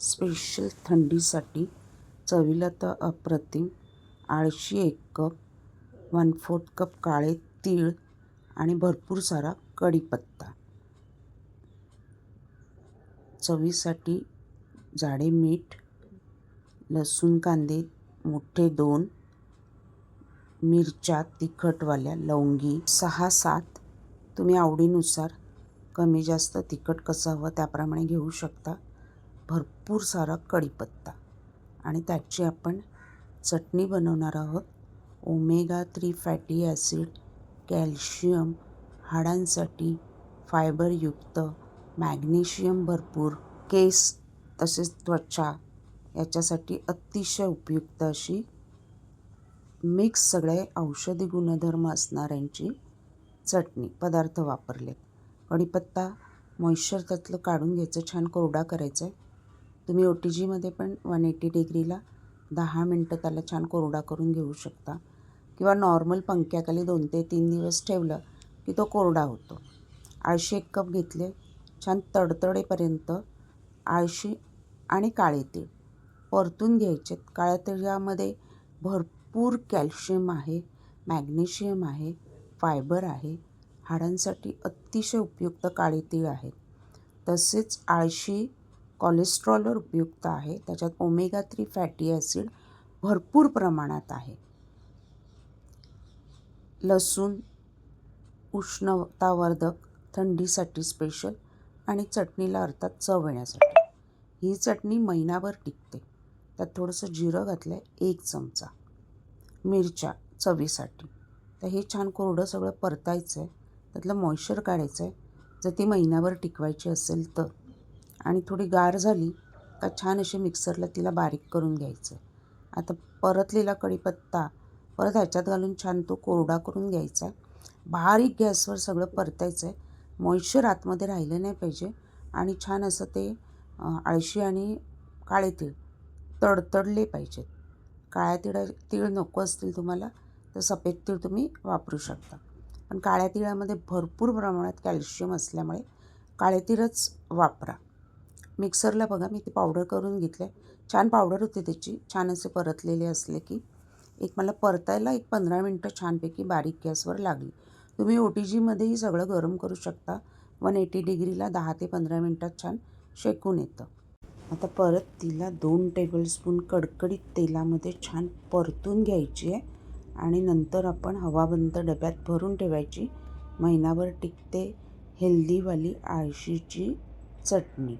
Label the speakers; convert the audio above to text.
Speaker 1: Special थंडीसाठी चवीला तर अप्रतिम. आळशी एक कप वन फोर्थ कप काळे तीळ आणि भरपूर सारा कढीपत्ता. चवीसाठी जाडे मीठ लसूण कांदे मोठे दोन मिरच्या तिखटवाल्या लवंगी. सहा सात तुम्ही आवडीनुसार कमी जास्त तिखट कसं हवं त्याप्रमाणे घेऊ शकता. भरपूर सारा कढीपत्ता. आणि त्याची आपण चटणी बनवणार आहोत. Omega three fatty acid calcium हाडांसाठी फायबरयुक्त मॅग्नेशियम भरपूर केस तसेच त्वचा याच्यासाठी अतिशय उपयुक्त अशी मिक्स सगळे औषधी गुणधर्म असणाऱ्यांची चटणी पदार्थ वापरले कढीपत्ता मॉइश्चर त्यातलं काढून घ्यायचं छान कोरडा करायचा आहे तुम्ही ओ टी जीमध्ये पण वन एटी डिग्रीला दहा मिनटं त्याला छान कोरडा करून घेऊ शकता. किंवा नॉर्मल पंख्याखाली दोन ते तीन दिवस ठेवलं की तो कोरडा होतो. आळशी एक कप घेतले छान तडतडेपर्यंत आळशी आणि काळे तीळ. परतून घ्यायचे. काळ्या तिळामध्ये भरपूर कॅल्शियम आहे मॅग्नेशियम आहे फायबर आहे. हाडांसाठी अतिशय उपयुक्त काळे तीळ आहेत. तसेच आळशी कोलेस्ट्रॉलवर उपयुक्त आहे. त्याच्यात ओमेगा थ्री फॅटी ॲसिड भरपूर प्रमाणात आहे. लसूण उष्णतावर्धक थंडीसाठी स्पेशल आणि चटणीला अर्थात चव येण्यासाठी. ही चटणी महिनाभर टिकते. त्यात थोडंसं जिरं घातलं आहे एक चमचा. मिरच्या चवीसाठी. तर हे छान कोरडं सगळं परतायचं आहे त्यातलं मॉइश्चर काढायचं आहे जर ती महिनाभर टिकवायची असेल तर. आणि थोडी गार झाली का छान अशी मिक्सरला तिला बारीक करून घ्यायचं. आहे आता परतलेला कढीपत्ता परत ह्याच्यात घालून छान तो कोरडा करून घ्यायचा. आहे बारीक गॅसवर सगळं परतायचं आहे मॉइश्चर आतमध्ये राहिलं नाही पाहिजे आणि छान असं ते आळशी आणि काळे तीळ तडतडले पाहिजेत. काळ्या तिळा तीळ नको असतील तुम्हाला तर सफेद तीळ तुम्ही वापरू शकता. पण काळ्या तिळामध्ये भरपूर प्रमाणात कॅल्शियम असल्यामुळे काळे तीळच वापरा. मिक्सरला बघा मी ती पावडर करून घेतलं आहे. छान पावडर होती त्याची. छान असे परतलेले असले की. एक मला परतायला एक पंधरा मिनटं छानपैकी बारीक गॅसवर लागली. तुम्ही ओ टी जीमध्येही सगळं गरम करू शकता. वन एटी डिग्रीला दहा ते पंधरा मिनटात छान शेकून येतं. आता परत तिला दोन टेबलस्पून कडकडीत तेलामध्ये छान परतून घ्यायची आहे. आणि नंतर आपण हवाबंद डब्यात भरून ठेवायची. महिनाभर टिकते हेल्दीवाली आळशीची चटणी.